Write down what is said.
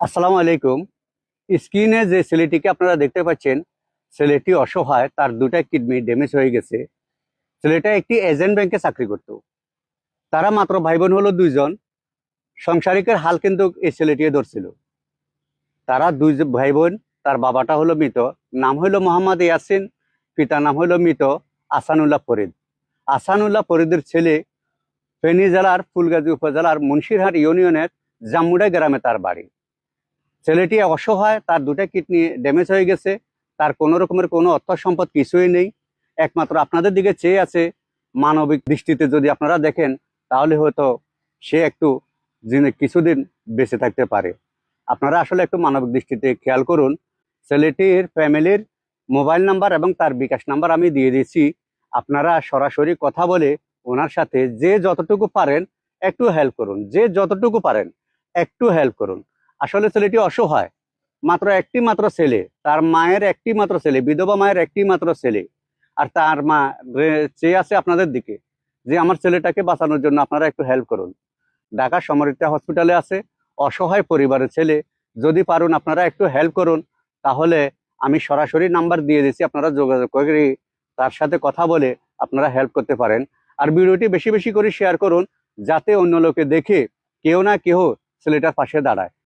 আসসালামু আলাইকুম। স্ক্রিনে যে ছেলেটিকে আপনারা দেখতে পাচ্ছেন, ছেলেটি অসহায়, তার দুটা কিডনি ড্যামেজ হয়ে গেছে। ছেলেটা একটি এজেন্ট ব্যাংকে চাকরি করত। তারা মাত্র ভাই বোন হলো দুইজন। সংসারিকের হাল কিন্তু এই ছেলেটি ধরছিল। তারা দুই ভাই বোন তার বাবাটা হলো মৃত, নাম হলো মোহাম্মদ ইয়াসিন, পিতার নাম হলো মৃত, আসানুল্লাহ ফরিদ। আসানুল্লাহ ফরিদের ছেলে ফেনী জেলার ফুলগাজী উপজেলার মুন্সিরহাট ইউনিয়নের জাম্মুড়া গ্রামে তার বাড়ি। ছেলেটি অসহায়, তার দুটা কিডনি ড্যামেজ হয়ে গেছে, তার কোনো রকমের কোনো অর্থ সম্পদ কিছুই নেই। একমাত্র আপনাদের দিকে চেয়ে আছে মানবিক দৃষ্টিতে যদি আপনারা দেখেন, তাহলে হয়তো সে একটু জিনে- কিছুদিন বেঁচে থাকতে পারে। আপনারা আসলে একটু মানবিক দৃষ্টিতে খেয়াল করুন। ছেলেটির ফ্যামিলির মোবাইল নাম্বার এবং তার বিকাশ নাম্বার আমি দিয়ে দিয়েছি। আপনারা সরাসরি কথা বলে ওনার সাথে যে যতটুকু পারেন একটু হেল্প করুন। যে যতটুকু পারেন একটু হেল্প করুন। আসলে ছেলেটি অসহায়। মাত্র একটি মাত্র ছেলে, তার মায়ের একটি মাত্র ছেলে, বিধবা মায়ের একটি মাত্র ছেলে। আর তার মা চেয়ে আছে আপনাদের দিকে, যে আমার ছেলেটাকে বাঁচানোর জন্য আপনারা একটু হেল্প করুন। ঢাকা সমরিতা হসপিটালে আছে, অসহায় পরিবারের ছেলে। যদি পারুন আপনারা একটু হেল্প করুন, তাহলে আমি সরাসরি নাম্বার দিয়ে দিচ্ছি, আপনারা যোগাযোগ করে তার সাথে কথা বলে আপনারা হেল্প করতে পারেন। আর ভিডিওটি বেশি বেশি করে শেয়ার করুন, যাতে অন্য লোকে দেখে কেউ না কেউ ছেলেটার পাশে দাঁড়ায়।